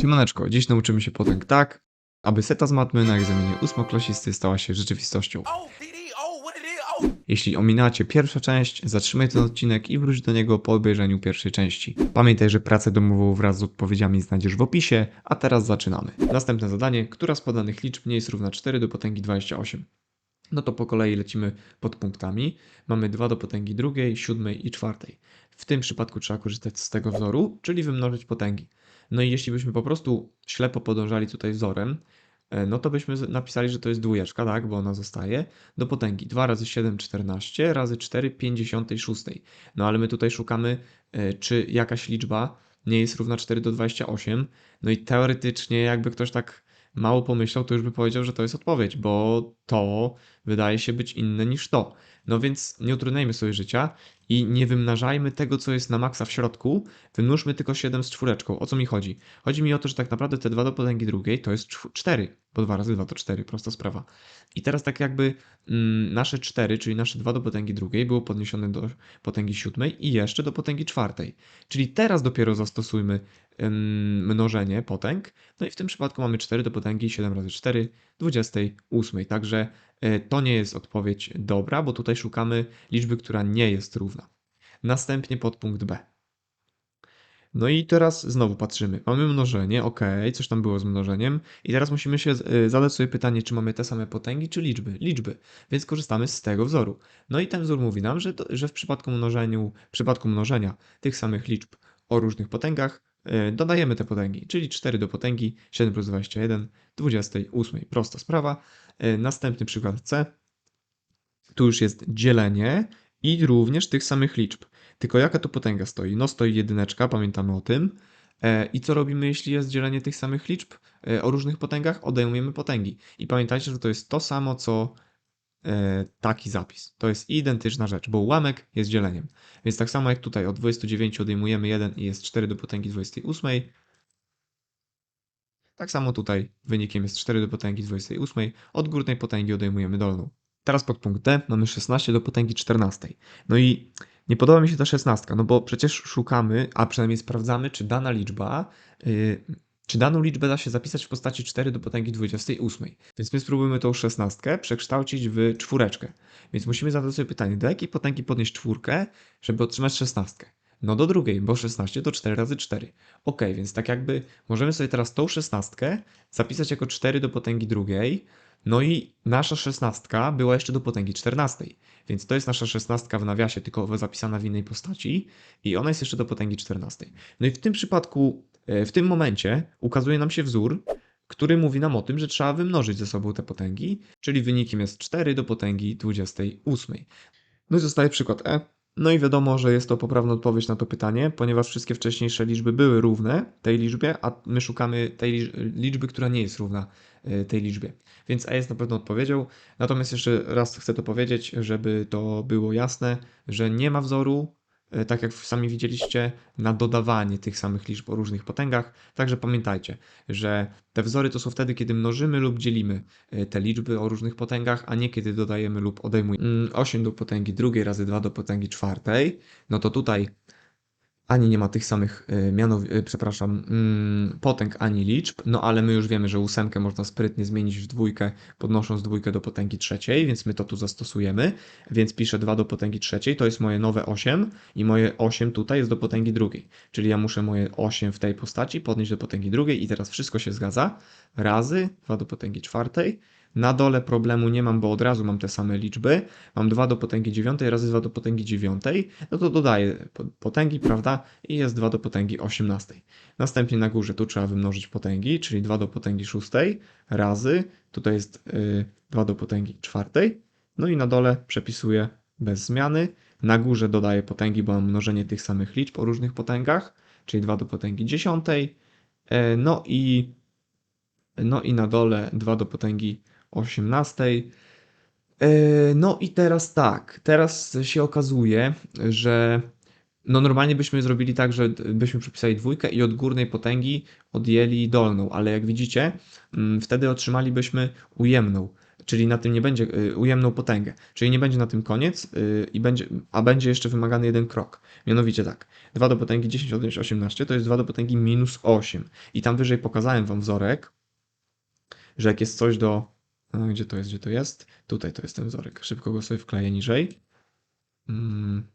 Siemaneczko, dziś nauczymy się potęg tak, aby seta z matmy na egzaminie ósmoklasisty stała się rzeczywistością. Jeśli ominacie pierwszą część, zatrzymaj ten odcinek i wróć do niego po obejrzeniu pierwszej części. Pamiętaj, że pracę domową wraz z odpowiedziami znajdziesz w opisie, a teraz zaczynamy. Następne zadanie, która z podanych liczb nie jest równa 4 do potęgi 28. No to po kolei lecimy pod punktami. Mamy 2 do potęgi drugiej, siódmej i czwartej. W tym przypadku trzeba korzystać z tego wzoru, czyli wymnożyć potęgi. No i jeśli byśmy po prostu ślepo podążali tutaj wzorem, e, no to byśmy napisali, że to jest dwójeczka, tak, bo ona zostaje, do potęgi 2 razy 7, 14, razy 4, 56. No ale my tutaj szukamy, e, czy jakaś liczba nie jest równa 4 do 28. No i teoretycznie, jakby ktoś tak mało pomyślał, to już by powiedział, że to jest odpowiedź, bo to wydaje się być inne niż to. No więc nie utrudniajmy sobie życia i nie wymnażajmy tego, co jest na maksa w środku, wymnóżmy tylko 7 z czwóreczką. O co mi chodzi? Chodzi mi o to, że tak naprawdę te 2 do potęgi drugiej to jest 4, bo 2 razy 2 to 4, prosta sprawa. I teraz tak jakby mm, nasze 4, czyli nasze 2 do potęgi drugiej było podniesione do potęgi siódmej i jeszcze do potęgi czwartej. Czyli teraz dopiero zastosujmy mnożenie potęg. No i w tym przypadku mamy 4 do potęgi 7 razy 4, 28. Także y, to nie jest odpowiedź dobra, bo tutaj szukamy liczby, która nie jest równa. Następnie podpunkt B. No i teraz znowu patrzymy. Mamy mnożenie, ok, coś tam było z mnożeniem. I teraz musimy się y, zadać sobie pytanie, czy mamy te same potęgi, czy liczby? Liczby. Więc korzystamy z tego wzoru. No i ten wzór mówi nam, że, to, że w przypadku mnożeniu, w przypadku mnożenia tych samych liczb o różnych potęgach y, dodajemy te potęgi, czyli 4 do potęgi 7 plus 21, 28. Prosta sprawa. Y, Następny przykład C. Tu już jest dzielenie i również tych samych liczb. Tylko jaka tu potęga stoi? No stoi jedyneczka, pamiętamy o tym. E, I co robimy, jeśli jest dzielenie tych samych liczb e, o różnych potęgach? Odejmujemy potęgi. I pamiętajcie, że to jest to samo, co e, taki zapis. To jest identyczna rzecz, bo ułamek jest dzieleniem. Więc tak samo jak tutaj od 29 odejmujemy 1 i jest 4 do potęgi 28. Tak samo tutaj wynikiem jest 4 do potęgi 28. Od górnej potęgi odejmujemy dolną. Teraz pod punkt D mamy 16 do potęgi 14. No i nie podoba mi się ta 16, no bo przecież szukamy, a przynajmniej sprawdzamy, czy dana liczba, yy, czy daną liczbę da się zapisać w postaci 4 do potęgi 28. Więc my spróbujemy tą 16 przekształcić w czwóreczkę. Więc musimy zadać sobie pytanie, do jakiej potęgi podnieść czwórkę, żeby otrzymać 16? No do drugiej, bo 16 to 4 razy 4. Ok, więc tak jakby możemy sobie teraz tą 16 zapisać jako 4 do potęgi drugiej, no i nasza szesnastka była jeszcze do potęgi 14. Więc to jest nasza szesnastka w nawiasie, tylko zapisana w innej postaci i ona jest jeszcze do potęgi 14. No i w tym przypadku, e, w tym momencie ukazuje nam się wzór, który mówi nam o tym, że trzeba wymnożyć ze sobą te potęgi, czyli wynikiem jest 4 do potęgi 28. No i zostaje przykład E. No i wiadomo, że jest to poprawna odpowiedź na to pytanie, ponieważ wszystkie wcześniejsze liczby były równe tej liczbie, a my szukamy tej liczby, która nie jest równa tej liczbie. Więc A jest na pewno odpowiedzią. Natomiast jeszcze raz chcę to powiedzieć, żeby to było jasne, że nie ma wzoru, y, tak jak sami widzieliście, na dodawanie tych samych liczb o różnych potęgach. Także pamiętajcie, że te wzory to są wtedy, kiedy mnożymy lub dzielimy y, te liczby o różnych potęgach, a nie kiedy dodajemy lub odejmujemy. Mm, 8 do potęgi drugiej razy 2 do potęgi czwartej, no to tutaj ani nie ma tych samych y, mianow, y, przepraszam, mm, potęg ani liczb, no ale my już wiemy, że ósemkę można sprytnie zmienić w dwójkę, podnosząc dwójkę do potęgi trzeciej, więc my to tu zastosujemy, więc piszę 2 do potęgi trzeciej, to jest moje nowe 8 i moje 8 tutaj jest do potęgi drugiej, czyli ja muszę moje 8 w tej postaci podnieść do potęgi drugiej i teraz wszystko się zgadza, razy 2 do potęgi czwartej, na dole problemu nie mam, bo od razu mam te same liczby. Mam 2 do potęgi 9 razy 2 do potęgi 9. No to dodaję po- potęgi, prawda? I jest 2 do potęgi 18. Następnie na górze tu trzeba wymnożyć potęgi, czyli 2 do potęgi 6 razy, tutaj jest y, 2 do potęgi 4. No i na dole przepisuję bez zmiany. Na górze dodaję potęgi, bo mam mnożenie tych samych liczb o różnych potęgach, czyli 2 do potęgi 10. E, No i no i na dole 2 do potęgi 18. E, No i teraz tak, teraz się okazuje, że no normalnie byśmy zrobili tak, że byśmy przypisali dwójkę i od górnej potęgi odjęli dolną, ale jak widzicie, mm, wtedy otrzymalibyśmy ujemną, czyli na tym nie będzie y, ujemną potęgę, czyli nie będzie na tym koniec, y, i będzie, a będzie jeszcze wymagany jeden krok. Mianowicie tak, 2 do potęgi 10 odjąć 18 to jest 2 do potęgi minus 8. I tam wyżej pokazałem wam wzorek, że jak jest coś do... A, gdzie to jest, gdzie to jest? Tutaj to jest ten wzorek. Szybko go sobie wkleję niżej. Mm.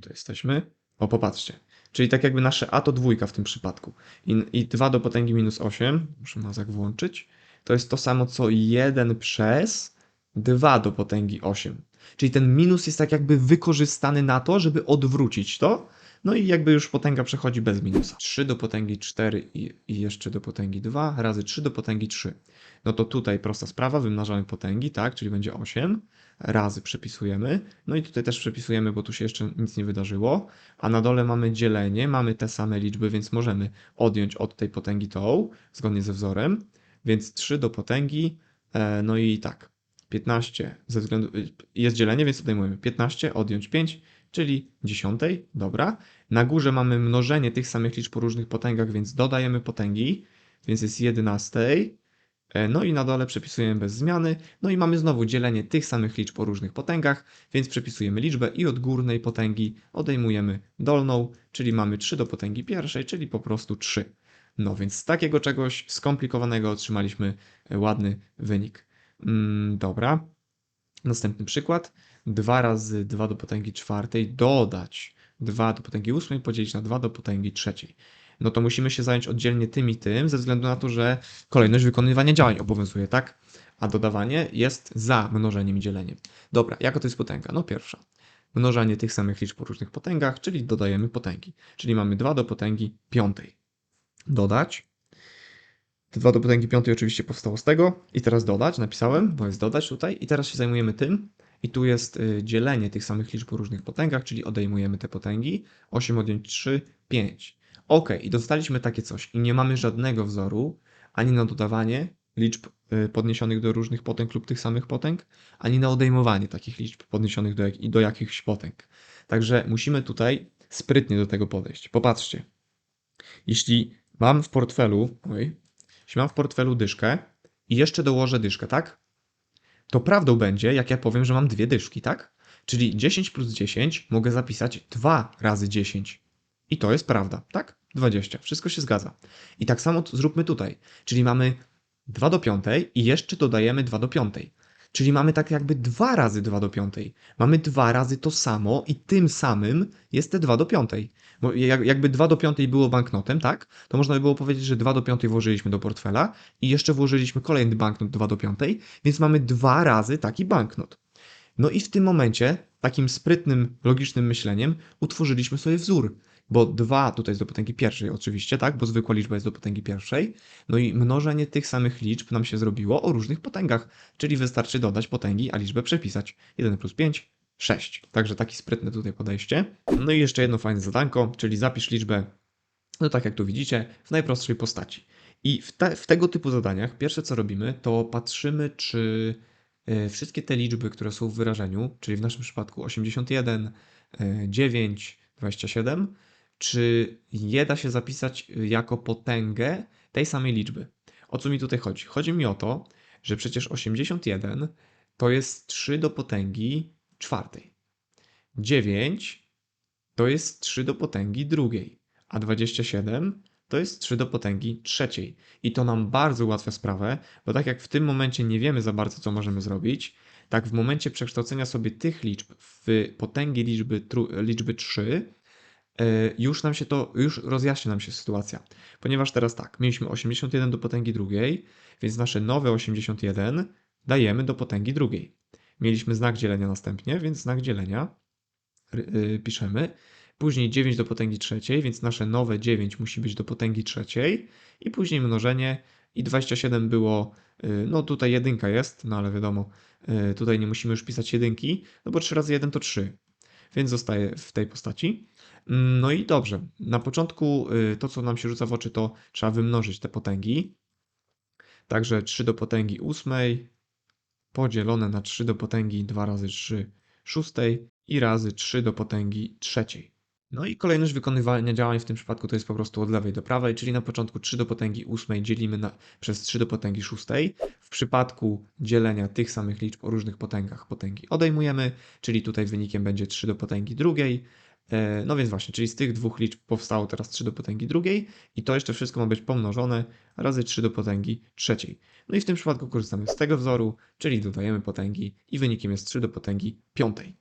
Tu jesteśmy. O, popatrzcie. Czyli tak jakby nasze a to dwójka w tym przypadku. I, I 2 do potęgi minus 8, muszę mazak włączyć, to jest to samo co 1 przez 2 do potęgi 8. Czyli ten minus jest tak jakby wykorzystany na to, żeby odwrócić to. No i jakby już potęga przechodzi bez minusa. 3 do potęgi 4 i, i jeszcze do potęgi 2 razy 3 do potęgi 3. No to tutaj prosta sprawa, wymnażamy potęgi, tak, czyli będzie 8 razy przepisujemy. No i tutaj też przepisujemy, bo tu się jeszcze nic nie wydarzyło. A na dole mamy dzielenie, mamy te same liczby, więc możemy odjąć od tej potęgi tą, zgodnie ze wzorem. Więc 3 do potęgi, e, no i tak, 15 ze względu, jest dzielenie, więc odejmujemy 15, odjąć 5, czyli 10, dobra. Na górze mamy mnożenie tych samych liczb po różnych potęgach, więc dodajemy potęgi, więc jest 11. E, No i na dole przepisujemy bez zmiany. No i mamy znowu dzielenie tych samych liczb po różnych potęgach, więc przepisujemy liczbę i od górnej potęgi odejmujemy dolną, czyli mamy 3 do potęgi pierwszej, czyli po prostu 3. No więc z takiego czegoś skomplikowanego otrzymaliśmy e, ładny wynik. Mm, dobra. Następny przykład. 2 razy 2 do potęgi czwartej dodać 2 do potęgi ósmej podzielić na 2 do potęgi trzeciej. No to musimy się zająć oddzielnie tym i tym, ze względu na to, że kolejność wykonywania działań obowiązuje, tak? A dodawanie jest za mnożeniem i dzieleniem. Dobra, jaka to jest potęga? No pierwsza. Mnożenie tych samych liczb po różnych potęgach, czyli dodajemy potęgi. Czyli mamy 2 do potęgi piątej. Dodać. 2 do potęgi piątej oczywiście powstało z tego. I teraz dodać, napisałem, bo jest dodać tutaj. I teraz się zajmujemy tym. I tu jest y, dzielenie tych samych liczb po różnych potęgach, czyli odejmujemy te potęgi. 8 odjąć 3, 5. Ok, i dostaliśmy takie coś. I nie mamy żadnego wzoru ani na dodawanie liczb y, podniesionych do różnych potęg lub tych samych potęg, ani na odejmowanie takich liczb podniesionych do, jak, do jakichś potęg. Także musimy tutaj sprytnie do tego podejść. Popatrzcie. Jeśli mam w portfelu, oj, jeśli mam w portfelu dyszkę i jeszcze dołożę dyszkę, tak? To prawdą będzie, jak ja powiem, że mam dwie dyszki, tak? Czyli 10 plus 10 mogę zapisać 2 razy 10. I to jest prawda, tak? 20. Wszystko się zgadza. I tak samo zróbmy tutaj. Czyli mamy 2 do 5 i jeszcze dodajemy 2 do 5. Czyli mamy tak jakby 2 razy 2 do 5. Mamy 2 razy to samo i tym samym jest te 2 do 5. Bo jak- jakby 2 do 5 było banknotem, tak? To można by było powiedzieć, że 2 do 5 włożyliśmy do portfela i jeszcze włożyliśmy kolejny banknot 2 do 5, więc mamy dwa razy taki banknot. No i w tym momencie, takim sprytnym, logicznym myśleniem, utworzyliśmy sobie wzór. Bo 2 tutaj jest do potęgi pierwszej oczywiście, tak? Bo zwykła liczba jest do potęgi pierwszej. No i mnożenie tych samych liczb nam się zrobiło o różnych potęgach. Czyli wystarczy dodać potęgi, a liczbę przepisać. 1 plus 5, 6. Także takie sprytne tutaj podejście. No i jeszcze jedno fajne zadanko, czyli zapisz liczbę, no tak jak tu widzicie, w najprostszej postaci. I w, te, w tego typu zadaniach pierwsze co robimy, to patrzymy, czy e, wszystkie te liczby, które są w wyrażeniu, czyli w naszym przypadku 81, e, 9, 27, czy je da się zapisać y, jako potęgę tej samej liczby. O co mi tutaj chodzi? Chodzi mi o to, że przecież 81 to jest 3 do potęgi czwartej. 9 to jest 3 do potęgi drugiej, a 27 to jest 3 do potęgi trzeciej. I to nam bardzo ułatwia sprawę, bo tak jak w tym momencie nie wiemy za bardzo, co możemy zrobić, tak w momencie przekształcenia sobie tych liczb w potęgi liczby, liczby 3, e, już nam się to, już rozjaśnia nam się sytuacja. Ponieważ teraz tak, mieliśmy 81 do potęgi drugiej, więc nasze nowe 81 dajemy do potęgi drugiej. Mieliśmy znak dzielenia następnie, więc znak dzielenia y, piszemy. Później 9 do potęgi trzeciej, więc nasze nowe 9 musi być do potęgi trzeciej. I później mnożenie i 27 było, y, no tutaj jedynka jest, no ale wiadomo, y, tutaj nie musimy już pisać jedynki, no bo 3 razy 1 to 3, więc zostaje w tej postaci. Mm, No i dobrze, na początku y, to, co nam się rzuca w oczy, to trzeba wymnożyć te potęgi. Także 3 do potęgi ósmej podzielone na 3 do potęgi 2 razy 3 szóstej i razy 3 do potęgi trzeciej. No i kolejność wykonywania działań w tym przypadku to jest po prostu od lewej do prawej, czyli na początku 3 do potęgi ósmej dzielimy na, przez 3 do potęgi szóstej. W przypadku dzielenia tych samych liczb o różnych potęgach potęgi odejmujemy, czyli tutaj wynikiem będzie 3 do potęgi drugiej. E, No więc właśnie, czyli z tych dwóch liczb powstało teraz 3 do potęgi drugiej i to jeszcze wszystko ma być pomnożone razy 3 do potęgi trzeciej. No i w tym przypadku korzystamy z tego wzoru, czyli dodajemy potęgi i wynikiem jest 3 do potęgi piątej.